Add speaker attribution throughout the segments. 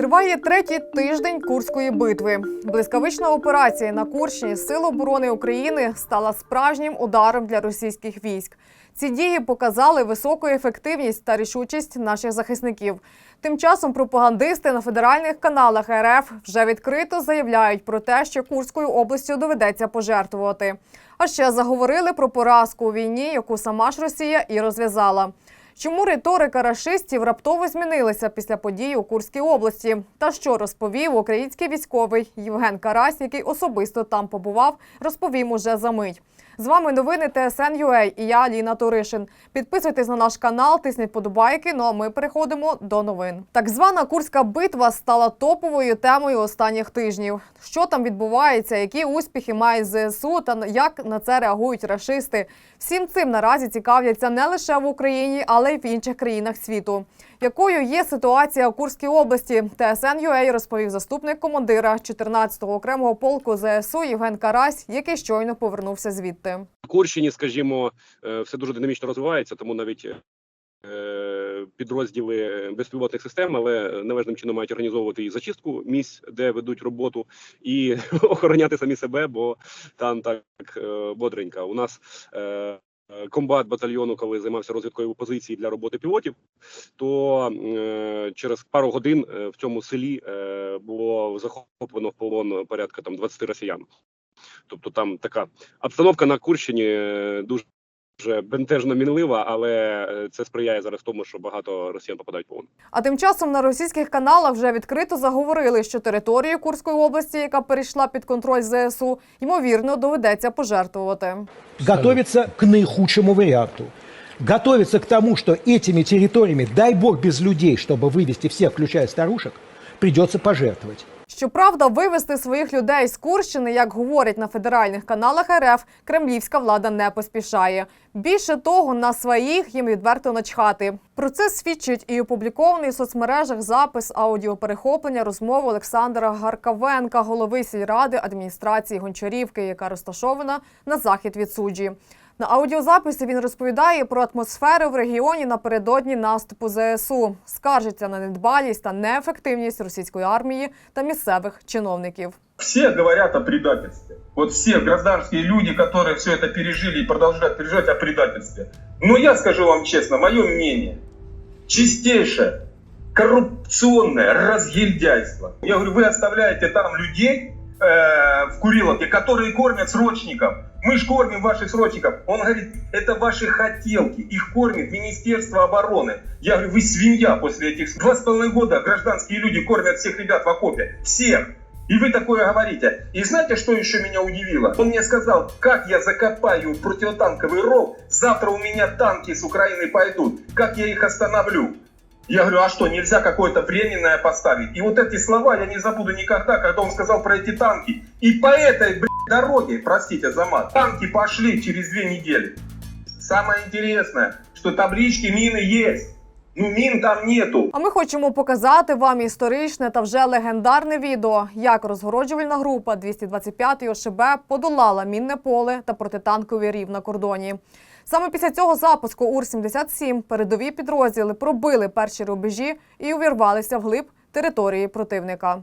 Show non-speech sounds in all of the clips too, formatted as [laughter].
Speaker 1: Триває третій тиждень Курської битви. Блискавична операція на Курщині Сил оборони України стала справжнім ударом для російських військ. Ці дії показали високу ефективність та рішучість наших захисників. Тим часом пропагандисти на федеральних каналах РФ вже відкрито заявляють про те, що Курською областю доведеться пожертвувати. А ще заговорили про поразку у війні, яку сама ж Росія і розв'язала. Чому риторика рашистів раптово змінилася після подій у Курській області? Та що розповів український військовий Євген Карась, який особисто там побував, розповім уже за мить. З вами новини ТСН.UA і я Аліна Туришин. Підписуйтесь на наш канал, тисніть подобайки. Ну а ми переходимо до новин. Так звана Курська битва стала топовою темою останніх тижнів. Що там відбувається, які успіхи має ЗСУ та як на це реагують рашисти? Всім цим наразі цікавляться не лише в Україні, але й в інших країнах світу. Якою є ситуація у Курській області? ТСН.UA розповів заступник командира 14-го окремого полку ЗСУ Євген Карась, який щойно повернувся звідти.
Speaker 2: На Курщині, скажімо, е, все дуже динамічно розвивається, тому навіть е, підрозділи безпілотних систем, але належним чином мають організовувати і зачистку місць, де ведуть роботу, і [laughs] охороняти самі себе, бо там так е, бодренько. У нас е, комбат батальйону, коли займався розвідкою позиції для роботи пілотів, то е, через пару годин е, в цьому селі е, було захоплено в полон порядка там 20 росіян. Тобто там така обстановка на Курщині е, дуже дуже бентежно мінлива, але е, це сприяє зараз тому, що багато росіян попадають в полон.
Speaker 1: А тим часом на російських каналах вже відкрито заговорили, що територію Курської області, яка перейшла під контроль ЗСУ, ймовірно доведеться пожертвувати.
Speaker 3: готовится к наихудшему варианту. Готовится к тому, что этими территориями, дай бог без людей, чтобы вывести всех, включая старушек, придется пожертвовать.
Speaker 1: Щоправда, вивести своїх людей з Курщини, як говорять на федеральних каналах РФ, кремлівська влада не поспішає. Більше того, на своїх їм відверто начхати. Про це свідчить і опублікований в соцмережах запис аудіоперехоплення розмови Олександра Гаркавенка, голови сільради адміністрації Гончарівки, яка розташована на захід від суджі. На аудіозаписі він розповідає про атмосферу в регіоні напередодні наступу ЗСУ, скаржиться на недбалість та неефективність російської армії та місцевих чиновників.
Speaker 4: Все говорят о предательстве. Вот все гражданские люди, которые все это пережили и продолжают переживать о предательстве. Но я скажу вам честно, мое мнение, чистейшее коррупционное разгильдяйство. Я говорю, вы оставляете там людей э, в Куриловке, которые кормят срочников. Мы ж кормим ваших срочников. Он говорит, это ваши хотелки. Их кормит Министерство обороны. Я говорю, вы свинья после этих... Два с половиной года гражданские люди кормят всех ребят в окопе. Всех. И вы такое говорите. И знаете, что еще меня удивило? Он мне сказал, как я закопаю противотанковый ров, завтра у меня танки с Украины пойдут. Как я их остановлю? Я говорю, а что, нельзя какое-то временное поставить? И вот эти слова я не забуду никогда, когда он сказал про эти танки. И по этой, дороге, простите за мат, танки пошли через две недели. Самое интересное, что таблички мины есть. Ну, мин там нету.
Speaker 1: А ми хочемо показати вам історичне та вже легендарне відео, як розгороджувальна група 225 ОШБ подолала мінне поле та протитанковий рів на кордоні. Саме після цього запуску УР-77 передові підрозділи пробили перші рубежі і увірвалися вглиб території противника.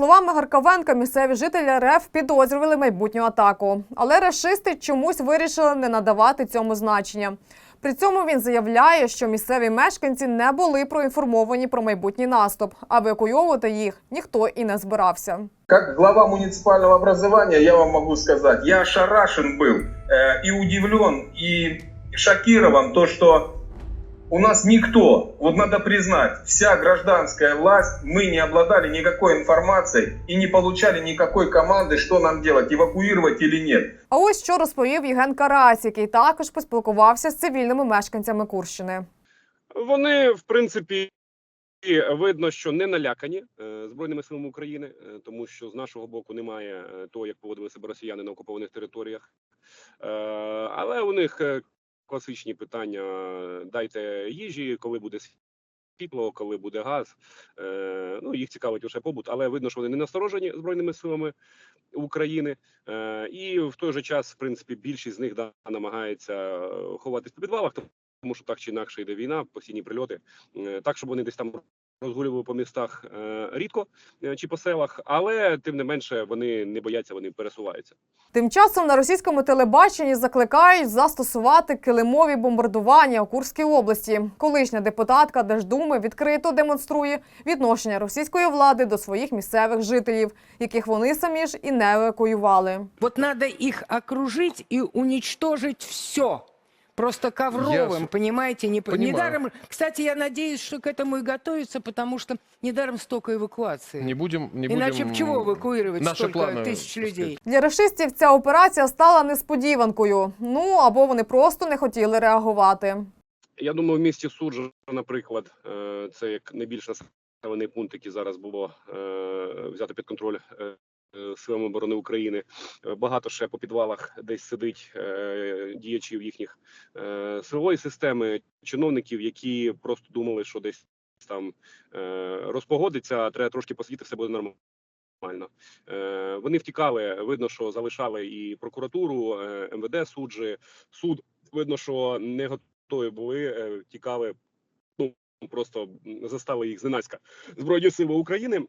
Speaker 1: Словами Гаркавенка, місцеві жителі РФ підозрювали майбутню атаку. Але рашисти чомусь вирішили не надавати цьому значення. При цьому він заявляє, що місцеві мешканці не були проінформовані про майбутній наступ, а евакуйовувати їх ніхто і не збирався.
Speaker 4: Как глава муниципального образования я вам могу сказать, я ошарашен был э, и удивлен, и шокирован то, что у нас никто, вот надо признать, вся гражданская власть, мы не обладали никакой информацией и не получали никакой команды, что нам делать, эвакуировать или нет.
Speaker 1: А ось що розповів Євген Карась, який також поспілкувався з цивільними мешканцями Курщини.
Speaker 2: Вони, в принципі, видно, що не налякані е, збройними силами України, е, тому що з нашого боку немає е, того, як поводили себе росіяни на окупованих територіях. Е, але у них е, класичні питання: дайте їжі, коли буде світло, коли буде газ. Е, ну їх цікавить лише побут, але видно, що вони не насторожені збройними силами України. Е, і в той же час, в принципі, більшість з них да, намагається е, ховатись по підвалах, тому що так чи інакше йде війна, постійні прильоти. Е, так, щоб вони десь там розгулювали по містах е, рідко е, чи по селах, але тим не менше вони не бояться, вони пересуваються.
Speaker 1: Тим часом на російському телебаченні закликають застосувати килимові бомбардування у Курській області. Колишня депутатка Держдуми відкрито демонструє відношення російської влади до своїх місцевих жителів, яких вони самі ж і не евакуювали.
Speaker 5: Вот надо их окружить и уничтожить все. Просто ковровым,
Speaker 6: Я
Speaker 5: понимаете? Не, по-
Speaker 6: понимаю.
Speaker 5: недаром, кстати, я надеюсь, что к этому и готовится, потому что недаром столько эвакуации.
Speaker 6: Не будем, не
Speaker 5: Иначе
Speaker 6: будем
Speaker 5: б чего эвакуировать
Speaker 6: наши
Speaker 5: столько
Speaker 6: планы,
Speaker 5: тысяч
Speaker 6: так
Speaker 5: людей?
Speaker 1: Для рашистів ця операція стала несподіванкою. Ну або вони просто не хотіли реагувати.
Speaker 2: Я думаю, в місті Суджа, наприклад, е, це як найбільш населений пункт, який зараз було е, взято під контроль е, е, силами оборони України. Е, Багато ще по підвалах десь сидить е, діячів їхніх е, силової системи, чиновників, які просто думали, що десь там е, розпогодиться, треба трошки посидіти, все буде нормально. Нормально. Е, вони втікали. Видно, що залишали і прокуратуру, е, МВД суджі, суд. Видно, що не готові були, е, тікали. Ну просто застали їх зненацька. Збройні сили України.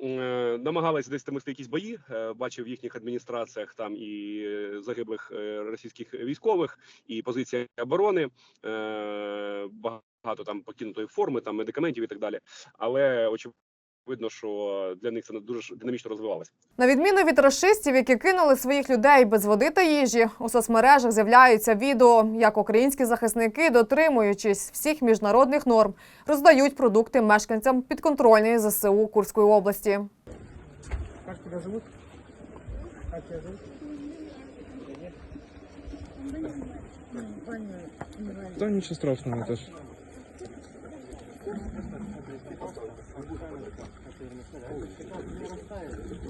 Speaker 2: Е, намагалися десь там вести якісь бої. Е, бачив в їхніх адміністраціях там і загиблих е, російських військових, і позиція оборони. Багато там покинутої форми, там медикаментів і так далі. Але очевидно, що для них це дуже динамічно розвивалося.
Speaker 1: На відміну від рашистів, які кинули своїх людей без води та їжі, у соцмережах з'являються відео, як українські захисники, дотримуючись всіх міжнародних норм, роздають продукти мешканцям підконтрольної ЗСУ Курської області.
Speaker 7: Да ничего страшного, это ж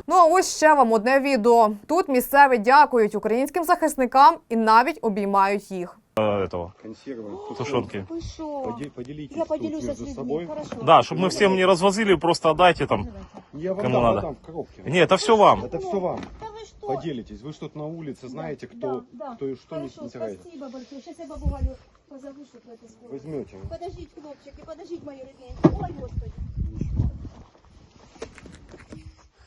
Speaker 1: Ну а ось ще вам одне відео. Тут місцеві дякують українським захисникам і навіть обіймають їх.
Speaker 8: этого,
Speaker 9: консервы,
Speaker 8: тушенки.
Speaker 9: Вы шо?
Speaker 8: Поди- поделитесь
Speaker 9: Я
Speaker 8: тут
Speaker 9: поделюсь
Speaker 8: между
Speaker 9: с людьми,
Speaker 8: собой.
Speaker 9: хорошо.
Speaker 8: Да, чтобы мы всем не развозили, просто отдайте там.
Speaker 9: Давайте.
Speaker 8: Я вам
Speaker 6: Кому
Speaker 8: дам,
Speaker 6: надо?
Speaker 8: дам в коробке.
Speaker 6: Не, это все вам.
Speaker 8: Это все вам.
Speaker 9: Да вы что?
Speaker 8: Поделитесь. Вы что-то на улице знаете, кто,
Speaker 9: Да, да.
Speaker 8: кто и что
Speaker 9: Хорошо,
Speaker 8: не теряет.
Speaker 9: спасибо большое. Сейчас я бабу Галю позову, чтобы это скоро.
Speaker 8: Возьмете.
Speaker 9: Подождите, хлопчики, подождите, мои родные. Ой, Господи.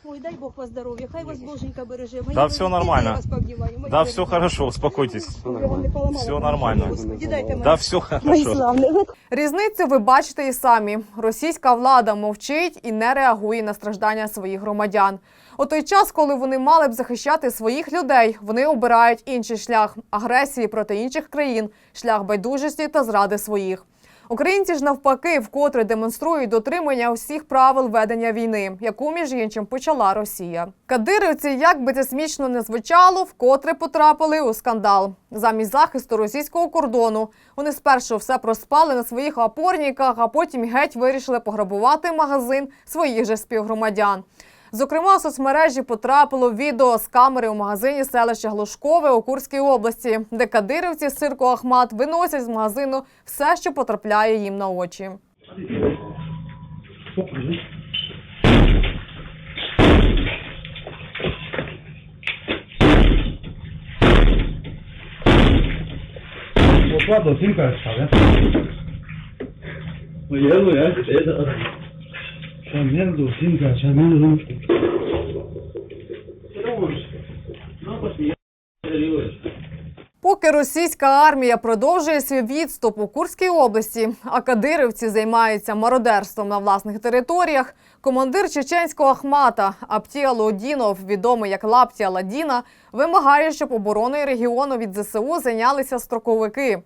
Speaker 9: Ой, дай Бог вас здоровья, хай вас Боженька береже. Мои
Speaker 8: Да всё
Speaker 9: родные,
Speaker 8: нормально.
Speaker 9: я вас пообнимаю, мои
Speaker 8: Да,
Speaker 9: родные.
Speaker 8: все хорошо, успокойтесь.
Speaker 9: Чтобы я вам не поломала
Speaker 8: Все
Speaker 9: ногу.
Speaker 8: нормально.
Speaker 9: Господи, дайте
Speaker 8: Да,
Speaker 9: мои,
Speaker 8: все
Speaker 9: мои
Speaker 8: хорошо.
Speaker 9: славные.
Speaker 1: Різницю ви бачите і самі. Російська влада мовчить і не реагує на страждання своїх громадян. У той час, коли вони мали б захищати своїх людей, вони обирають інший шлях агресії проти інших країн, шлях байдужості та зради своїх. Українці ж навпаки вкотре демонструють дотримання усіх правил ведення війни, яку між іншим почала Росія. Кадирівці, як би це смішно не звучало, вкотре потрапили у скандал. Замість захисту російського кордону вони спершу все проспали на своїх опорниках, а потім геть вирішили пограбувати магазин своїх же співгромадян. Зокрема, у соцмережі потрапило відео з камери у магазині селища Глушкове у Курській області, де кадирівці з цирку Ахмат виносять з магазину все, що потрапляє їм на очі. Поки російська армія продовжує свій відступ у Курській області, а кадирівці займаються мародерством на власних територіях, командир чеченського Ахмата Аптія Лодінов, відомий як Лаптія Ладіна, вимагає, щоб обороною регіону від ЗСУ зайнялися строковики.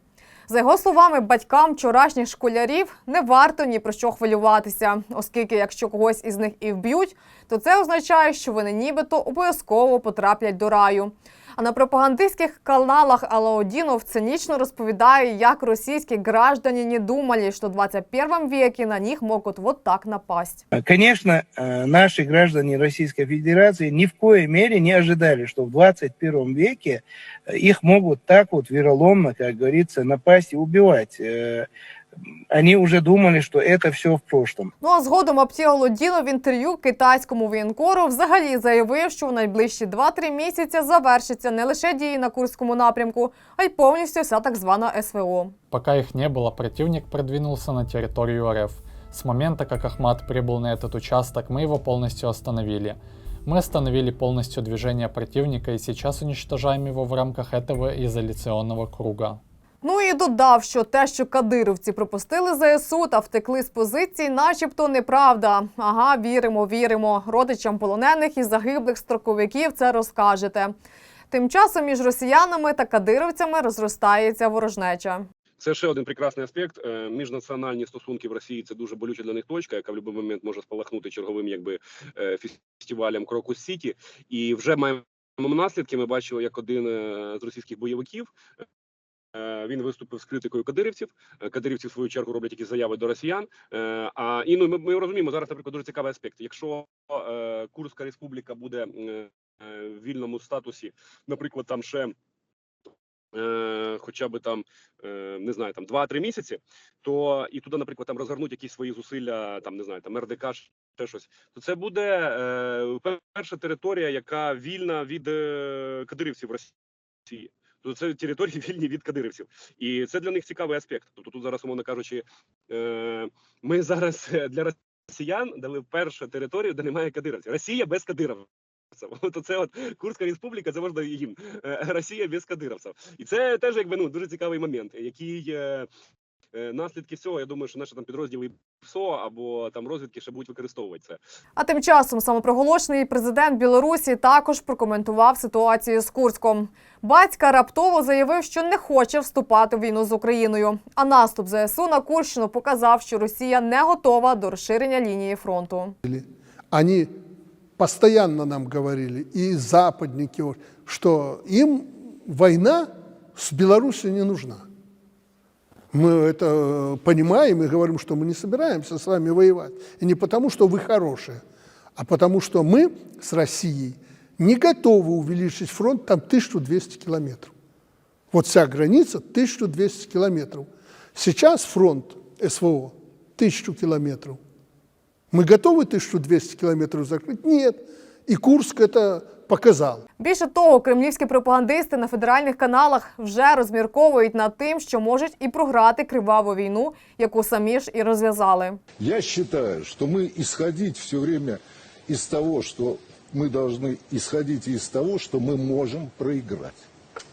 Speaker 1: За його словами, батькам вчорашніх школярів не варто ні про що хвилюватися, оскільки якщо когось із них і вб'ють, то це означає, що вони нібито обов'язково потраплять до раю. А на пропагандистських каналах Алаудінов цинично розповідає, як російські граждані не думали, що в 21 веке на них можуть вот так напасть.
Speaker 6: Конечно, э, наши граждане Российской Федерации ни в коей мере не ожидали, что в 21 веке их могут так вот вероломно, как говорится, напасть и убивать. Э, Они уже думали, что это все в прошлом.
Speaker 1: Ну а згодом Аптіолодіно в інтерв'ю китайському воєнкору взагалі заявив, що в найближчі 2-3 місяці завершиться не лише дії на Курському напрямку, а й повністю вся так звана СВО.
Speaker 10: Пока их не было, противник продвинулся на территорию РФ. С момента, как Ахмат прибыл на этот участок, мы его полностью остановили. Мы остановили полностью движение противника и сейчас уничтожаем его в рамках этого изоляционного круга.
Speaker 1: Ну і додав, що те, що кадировці пропустили ЗСУ та втекли з позицій, начебто неправда. Ага, віримо, віримо. Родичам полонених і загиблих строковиків це розкажете. Тим часом між росіянами та кадировцями розростається ворожнеча.
Speaker 2: Це ще один прекрасний аспект. Е, Міжнаціональні стосунки в Росії це дуже болюча для них точка, яка в будь-який момент може спалахнути черговим якби е, фестивалем Крокус Сіті. І вже маємо наслідки. Ми бачили, як один е, з російських бойовиків. Е, Він виступив з критикою кадирівців. Е, Кадирівці в свою чергу роблять якісь заяви до росіян. Е, А і ну ми, ми розуміємо зараз, наприклад, дуже цікавий аспект. Якщо Курська республіка буде в вільному статусі, наприклад, там ще хоча б там не знаю, там 2-3 місяці, то і туди, наприклад, там розгорнуть якісь свої зусилля, там не знаю, там РДК, ще щось, то це буде перша територія, яка вільна від кадирівців Росії. Тобто це території вільні від кадирівців, і це для них цікавий аспект. Тобто тут зараз, умовно кажучи, е, ми зараз для росіян дали першу територію, де немає кадирівців. Росія без кадировців. [laughs] От це от Курська республіка, це можна їм Е, Росія без кадировців. І це теж якби ну дуже цікавий момент, який е, наслідки цього. Я думаю, що наші там підрозділи ПСО або там розвідки ще будуть використовувати це.
Speaker 1: А тим часом самопроголошений президент Білорусі також прокоментував ситуацію з Курском. Батька раптово заявив, що не хоче вступати в війну з Україною. А наступ ЗСУ на Курщину показав, що Росія не готова до розширення лінії фронту.
Speaker 11: Они постоянно нам говорили, и западники, что им война с Беларусью не нужна. Мы это понимаем и говорим, что мы не собираемся с вами воевать. И не потому, что вы хорошие, а потому, что мы с Россией не готовы увеличить фронт там 1200 километров. Вот вся граница 1200 километров. Сейчас фронт СВО 1000 километров. Мы готовы 1200 километров закрыть? Нет. И Курск это показал.
Speaker 1: Більше того, кремлівські пропагандисти на федеральних каналах вже розмірковують над тим, що можуть і програти криваву війну, яку самі ж і розв'язали.
Speaker 12: Я считаю, что мы исходить все время из того, что мы должны исходить из того, что мы можем проиграть.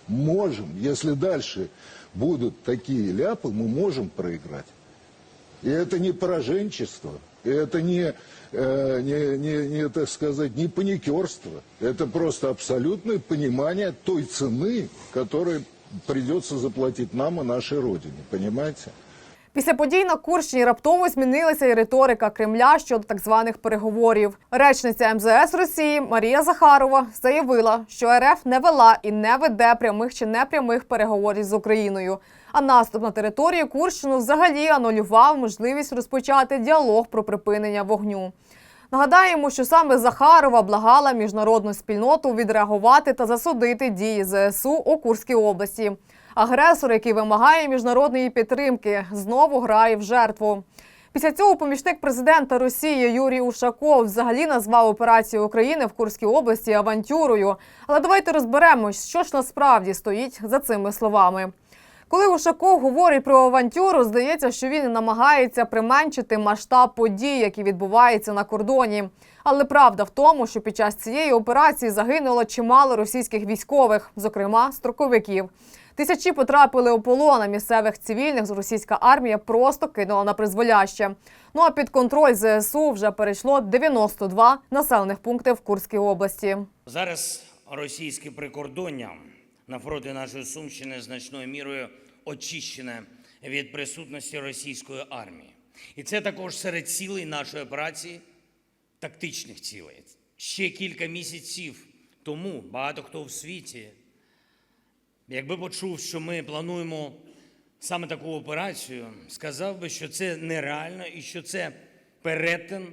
Speaker 12: Можем. Если дальше будут такие ляпы, мы можем проиграть. И это не пораженчество, и это не, э, не, не, не, так сказать, не паникерство. Это просто абсолютное понимание той цены, которую придется заплатить нам и нашей Родине. Понимаете?
Speaker 1: Після подій на Курщині раптово змінилася і риторика Кремля щодо так званих переговорів. Речниця МЗС Росії Марія Захарова заявила, що РФ не вела і не веде прямих чи непрямих переговорів з Україною. А наступ на територію Курщину взагалі анулював можливість розпочати діалог про припинення вогню. Нагадаємо, що саме Захарова благала міжнародну спільноту відреагувати та засудити дії ЗСУ у Курській області. Агресор, який вимагає міжнародної підтримки, знову грає в жертву. Після цього помічник президента Росії Юрій Ушаков взагалі назвав операцію України в Курській області авантюрою. Але давайте розберемось, що ж насправді стоїть за цими словами. Коли Ушаков говорить про авантюру, здається, що він намагається применшити масштаб подій, які відбуваються на кордоні. Але правда в тому, що під час цієї операції загинуло чимало російських військових, зокрема строковиків. Тисячі потрапили у полон, а місцевих цивільних з російська армія просто кинула на призволяще. Ну а під контроль ЗСУ вже перейшло 92 населених пункти в Курській області.
Speaker 13: Зараз російське прикордоння навпроти нашої Сумщини значною мірою очищене від присутності російської армії. І це також серед цілей нашої операції, тактичних цілей. Ще кілька місяців тому багато хто в світі якби почув, що ми плануємо саме таку операцію, сказав би, що це нереально і що це перетин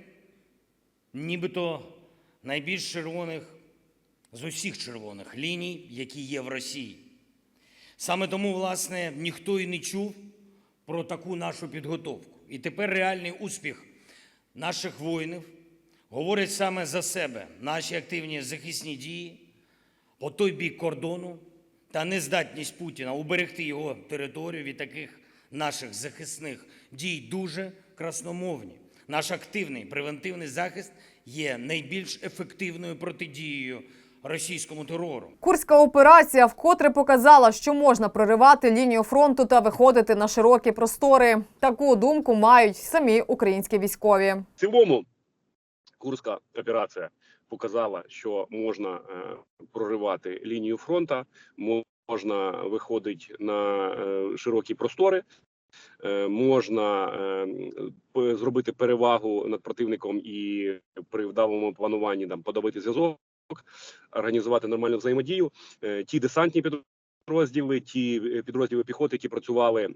Speaker 13: нібито найбільш червоних з усіх червоних ліній, які є в Росії. Саме тому, власне, ніхто і не чув про таку нашу підготовку. І тепер реальний успіх наших воїнів говорить саме за себе. Наші активні захисні дії по той бік кордону та нездатність Путіна уберегти його територію від таких наших захисних дій дуже красномовні. Наш активний превентивний захист є найбільш ефективною протидією російському терору.
Speaker 1: Курська операція вкотре показала, що можна проривати лінію фронту та виходити на широкі простори. Таку думку мають самі українські військові.
Speaker 2: В цілому Курська операція показала, що можна е, проривати лінію фронту, можна виходити на е, широкі простори. е, Можна зробити перевагу над противником і при вдалому плануванні там подавити зв'язок, організувати нормальну взаємодію. Ті десантні підрозділи, ті підрозділи піхоти, які працювали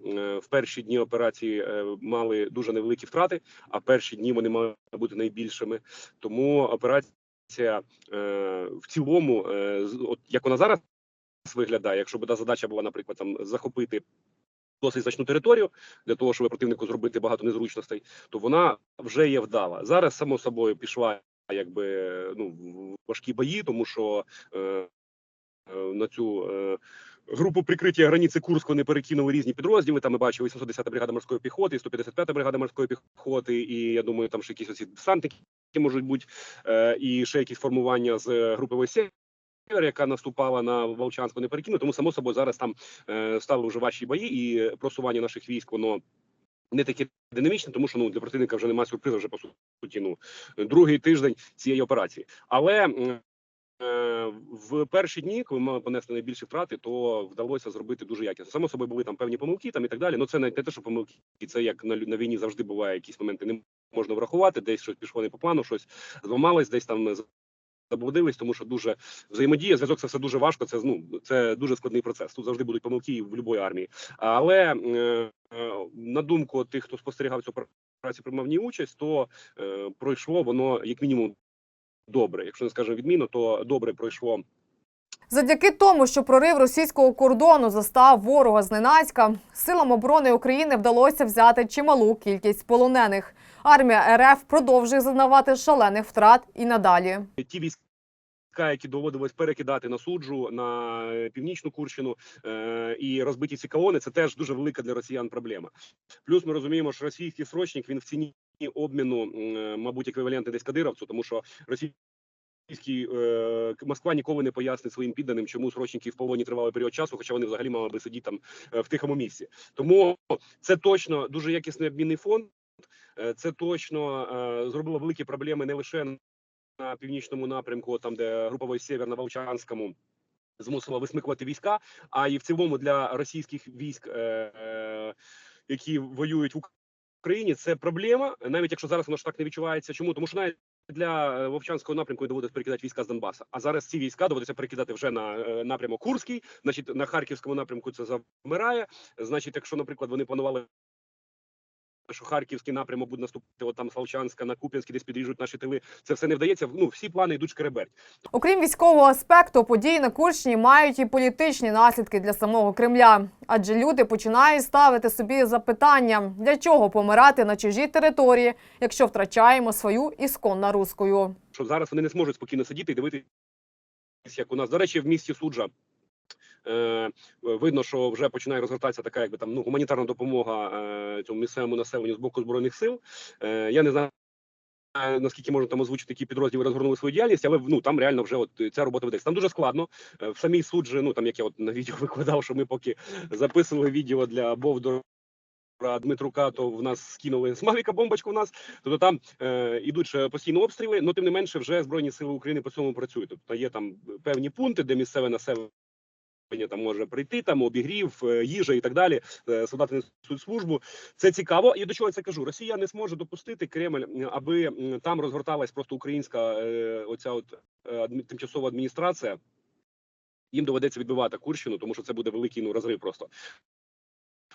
Speaker 2: в перші дні операції, мали дуже невеликі втрати а перші дні вони мали бути найбільшими. Тому операція е, в цілому, е, от як вона зараз виглядає, якщо б задача була, наприклад, там захопити досить значну територію для того, щоб противнику зробити багато незручностей, то вона вже є вдала. Зараз само собою пішла якби ну важкі бої, тому що е, е, на цю. Е, Групу прикриття границі Курськ вони перекинули різні підрозділи. Там ми бачили 810 бригада морської піхоти, 155 бригада морської піхоти, і я думаю, там ще якісь оці десантники можуть бути, е, і ще якісь формування з е, групи ВСЄ. Яка наступала на Волчанськ, вони перекинули, тому само собою зараз там е, стали вже важчі бої, і просування наших військ воно не таке динамічне, тому що ну для противника вже немає сюрпризу вже по суті. Ну другий тиждень цієї операції. Але е, в перші дні, коли ми мали понести найбільші втрати, то вдалося зробити дуже якісно. Само собою були там певні помилки, там і так далі. Ну це не те, що помилки, це як на, на війні завжди буває. Якісь моменти можна врахувати, десь щось пішло не по плану, щось зламалось, десь там заблудились, тому що дуже взаємодія, зв'язок це все дуже важко. Це ну це дуже складний процес. Тут завжди будуть помилки в будь-якій армії. Але е, на думку тих, хто спостерігав цю операцію, приймав ній участь, то е, пройшло воно як мінімум добре. Якщо не скажемо відмінно, то добре пройшло
Speaker 1: Завдяки тому, що прорив російського кордону застав ворога зненацька, силам оборони України вдалося взяти чималу кількість полонених. Армія РФ продовжує зазнавати шалених втрат і надалі.
Speaker 2: ті війська, які доводилось перекидати на суджу на е, північну Курщину е, і розбиті ці колони, це теж дуже велика для росіян проблема. Плюс ми розуміємо, що російський срочник він в ціні обміну, е, мабуть, еквівалентний десь кадировцю, тому що е, Москва ніколи не пояснить своїм підданим, чому срочники в полоні тривали період часу, хоча вони взагалі мали би сидіти там е, в тихому місці. Тому це точно дуже якісний обмінний фонд. Е, Це точно е, зробило великі проблеми не лише на північному напрямку, там де група Сєвер на Волчанському змусила висмикувати війська, а і в цілому для російських військ, е, е, які воюють в Україні, це проблема, навіть якщо зараз воно ж так не відчувається. Чому? Тому що навіть для е, Вовчанського напрямку доводиться перекидати війська з Донбаса. А зараз ці війська доводиться перекидати вже на е, напрямок Курський, значить на Харківському напрямку це завмирає. Значить, якщо, наприклад, вони планували. Що харківський напрямок буде наступити от там з на Куп'янський, десь підріжуть наші тили. Це все не вдається. Ну всі плани йдуть шкереберть.
Speaker 1: Окрім військового аспекту, події на Курщині мають і політичні наслідки для самого Кремля. Адже люди починають ставити собі запитання, для чого помирати на чужій території, якщо втрачаємо свою ісконно рускою.
Speaker 2: Що зараз вони не зможуть спокійно сидіти і дивитися, як у нас до речі, в місті суджа. Е, видно, що вже починає розгортатися така, якби там ну гуманітарна допомога е, цьому місцевому населенню з боку збройних сил. Е, я не знаю. Наскільки можна там озвучити, які підрозділи розгорнули свою діяльність, але ну там реально вже от ця робота ведеться. Там дуже складно. В самій суджі, ну там як я от на відео [laughs] викладав, що ми поки записували відео для Бовдора Дмитрука, то в нас скинули з Мавіка бомбочку в нас. Тобто там е, ідуть постійно обстріли, але тим не менше вже Збройні Сили України по цьому працюють. Тобто є там певні пункти, де місцеве населення там може прийти, там обігрів, е, їжа і так далі. Е, Солдати несуть службу. Це цікаво. І до чого я це кажу? Росія не зможе допустити Кремль, аби там розгорталась просто українська е, оця от тимчасова адміністрація. їм доведеться відбивати Курщину, тому що це буде великий ну розрив просто.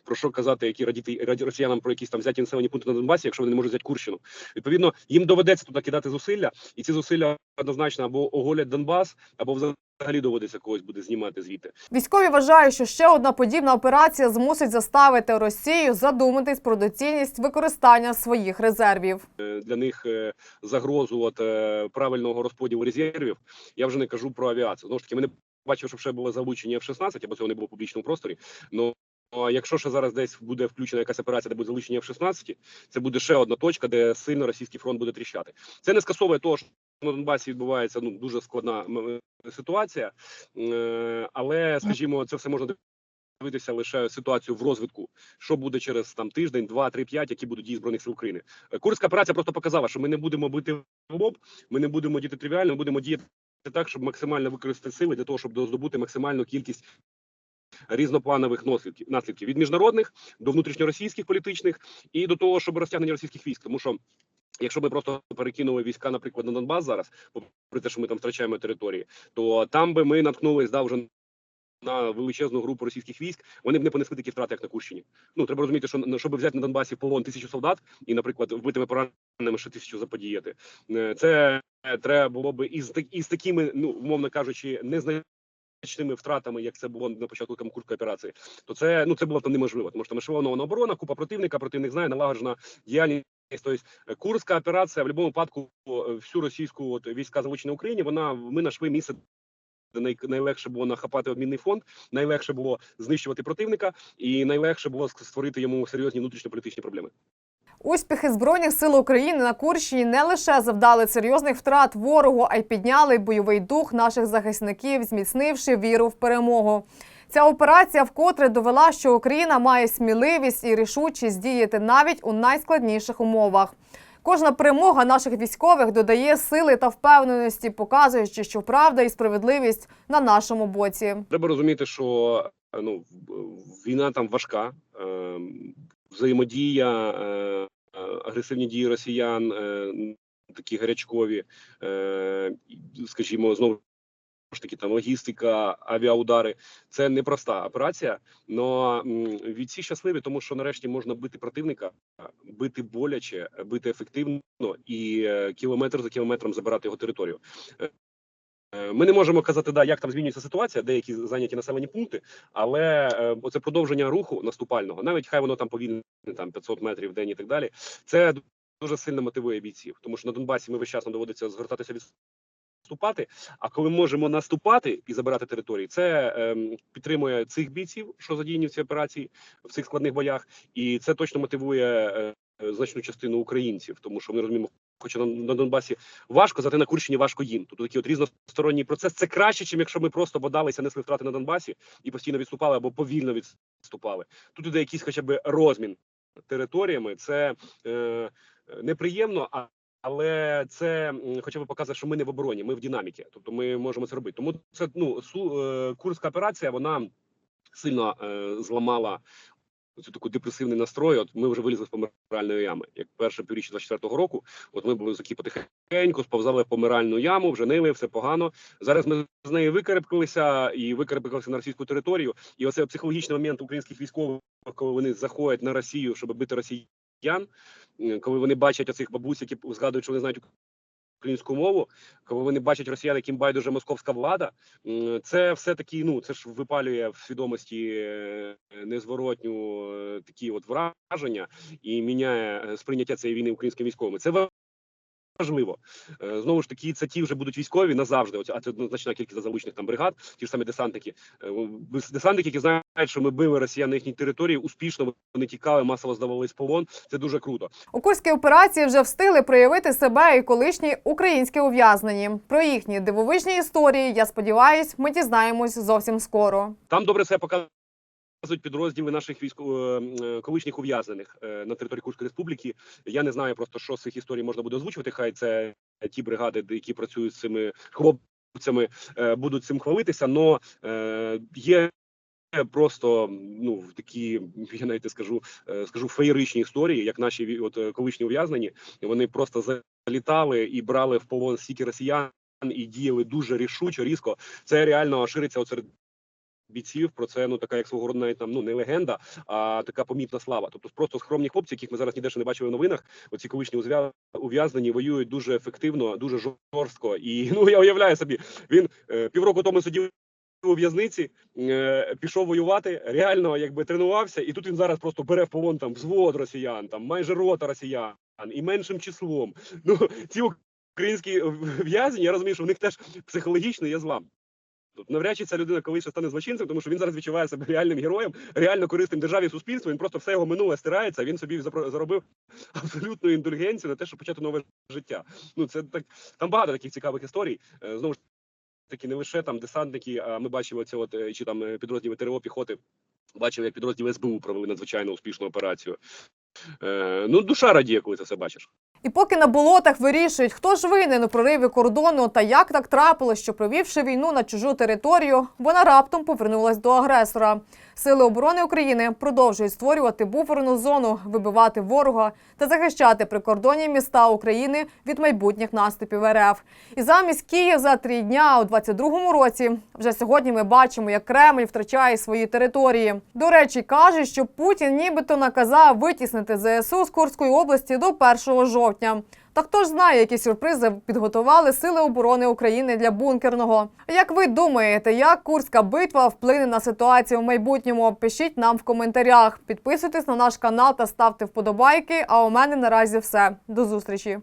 Speaker 2: Про що казати, які радіти раді росіянам про якісь там взяті населені пункти на Донбасі, якщо вони не можуть взяти Курщину. Відповідно, їм доведеться туди кидати зусилля, і ці зусилля однозначно або оголять Донбас, або взагалі доводиться когось буде знімати звідти.
Speaker 1: Військові вважають, що ще одна подібна операція змусить заставити Росію задуматись про доцільність використання своїх резервів.
Speaker 2: Е, для них е, загрозу от е, правильного розподілу резервів. Я вже не кажу про авіацію. Знову ж таки, ми не бачив, щоб ще було залучення F-16, або цього не було в публічному просторі. Ну а якщо ще зараз десь буде включена якась операція, де буде залучення F-16, це буде ще одна точка, де сильно російський фронт буде тріщати. Це не скасовує того, на Донбасі відбувається ну дуже складна е, ситуація, Е, але скажімо, це все можна дивитися лише ситуацію в розвитку, що буде через там тиждень, два, три, п'ять, які будуть дії збройних сил України. Е, Курська операція просто показала, що ми не будемо бити в лоб, ми не будемо діяти тривіально, ми будемо діяти так, щоб максимально використати сили для того, щоб здобути максимальну кількість різнопланових наслідків наслідків від міжнародних до внутрішньоросійських політичних і до того, щоб розтягнення російських військ, тому що. Якщо ми просто перекинули війська, наприклад, на Донбас зараз, попри те, що ми там втрачаємо території, то там би ми наткнулись да, вже на величезну групу російських військ, вони б не понесли такі втрати, як на Курщині. Ну треба розуміти, що щоб взяти на Донбасі в полон тисячу солдат і, наприклад, вбитими пораненими ще тисячу заподіяти. е, Це треба було би із із такими, ну умовно кажучи, незначними втратами, як це було на початку там курської операції, то це ну це було там неможливо, тому що там ешелонована оборона, купа противника, противник знає, налагоджена діяльність. Тобто е, Курська операція в будь-якому випадку е, всю російську от, війська залучені Україні. Вона ми знайшли місце. най- найлегше було нахапати обмінний фонд, найлегше було знищувати противника, і найлегше було створити йому серйозні внутрішньополітичні проблеми.
Speaker 1: Успіхи збройних сил України на Курщині не лише завдали серйозних втрат ворогу, а й підняли бойовий дух наших захисників, зміцнивши віру в перемогу. Ця операція вкотре довела, що Україна має сміливість і рішучість діяти навіть у найскладніших умовах. Кожна перемога наших військових додає сили та впевненості, показуючи, що правда і справедливість на нашому боці.
Speaker 2: Треба розуміти, що е, ну війна там важка, е, взаємодія, е, е, агресивні дії росіян, е, такі гарячкові, скажімо, знову ж таки там логістика, авіаудари. Це непроста операція. від всі щасливі, тому що нарешті можна бити противника, бити боляче, бити ефективно і кілометр за кілометром забирати його територію. Е, Е, Ми не можемо казати, да, як там змінюється ситуація, деякі зайняті населені пункти, але е, оце продовження руху наступального, навіть хай воно там повільне, там 500 метрів в день і так далі. Це дуже сильно мотивує бійців, тому що на Донбасі ми весь час доводиться згортатися від наступати. А коли можемо наступати і забирати території, це ем, підтримує цих бійців, що задіяні в цій операції в цих складних боях, і це точно мотивує е, е, значну частину українців, тому що ми розуміємо. Хоча на, Донбасі важко, зате на Курщині важко їм. Тобто такий от різносторонній процес. Це краще, ніж якщо ми просто бодалися, несли втрати на Донбасі і постійно відступали або повільно відступали. Тут іде якийсь хоча б розмін територіями. Це е, неприємно, а але це хоча б показує, що ми не в обороні, ми в динаміці. Тобто ми можемо це робити. Тому це ну су, е, курська операція вона сильно е, зламала цю таку депресивний настрой. От ми вже вилізли з помиральної ями. Як перше півріччя 24-го року, от ми були такі потихеньку, сповзали помиральну яму, вже нили, все погано. Зараз ми з неї викарабкалися і викарабкалися на російську територію. І оцей психологічний момент українських військових, коли вони заходять на Росію, щоб бити росіян, м, коли вони бачать оцих бабусь, які згадують, що вони знають українську мову, коли вони бачать росіян, яким байдуже московська влада, це все таки, ну це ж випалює в свідомості е, незворотню е, такі от враження і міняє е, сприйняття цієї війни українськими військовими. Це важливо. Е, Знову ж таки, це ті вже будуть військові назавжди. А це значна кількість залучених там бригад, ті ж самі десантники. Е, Десантники, які знають, що ми били росіян на їхній території, успішно вони тікали, масово здавались полон. Це дуже круто.
Speaker 1: У курській операції вже встигли проявити себе і колишні українські ув'язнені. Про їхні дивовижні історії, я сподіваюсь, ми дізнаємось зовсім скоро.
Speaker 2: Там добре себе показують підрозділи наших військо е, колишніх ув'язнених е, на території Курської республіки. Я не знаю просто, що з цих історій можна буде озвучувати. Хай це ті бригади, які працюють з цими хлопцями, е, будуть цим хвалитися. Но е, є. Просто ну такі я навіть скажу, е, скажу феєричні історії, як наші от е, колишні ув'язнені. Вони просто залітали і брали в полон стільки росіян, і діяли дуже рішуче, різко. Це реально шириться от серед бійців. Про це ну така як свого роду навіть там ну не легенда, а така помітна слава. Тобто просто скромні хлопці, яких ми зараз ніде ще не бачили в новинах. Оці колишні ув'язнені воюють дуже ефективно, дуже жорстко. І [laughs] ну я уявляю собі, він е, півроку тому сидів. У в'язниці е, пішов воювати, реально якби тренувався, і тут він зараз просто бере в полон там взвод росіян, там майже рота росіян і меншим числом. Ну ці українські в'язні, я розумію, що в них теж психологічно є злам. Тут навряд чи ця людина колись стане злочинцем, тому що він зараз відчуває себе реальним героєм, реально корисним державі і суспільству. Він просто все його минуле стирається. Він собі заробив [laughs] абсолютну індульгенцію на те, щоб почати нове життя. Ну це так там багато таких цікавих історій. Е, Знову ж таки, не лише там десантники, а ми бачили це, от е, чи там е, підрозділи ТРО піхоти. Бачив, як підрозділи СБУ провели надзвичайно успішну операцію. Е, ну, душа радіє, коли це все бачиш.
Speaker 1: І поки на болотах вирішують, хто ж винен у прориві кордону та як так трапилось, що провівши війну на чужу територію, вона раптом повернулась до агресора. Сили оборони України продовжують створювати буферну зону, вибивати ворога та захищати прикордонні міста України від майбутніх наступів РФ. І замість Київ за три дня у 22-му році вже сьогодні ми бачимо, як Кремль втрачає свої території. До речі, кажуть, що Путін нібито наказав витіснити ЗСУ з Курської області до 1 жовтня. Та хто ж знає, які сюрпризи підготували Сили оборони України для бункерного? Як ви думаєте, як Курська битва вплине на ситуацію в майбутньому? Пишіть нам в коментарях. Підписуйтесь на наш канал та ставте вподобайки. А у мене наразі все. До зустрічі.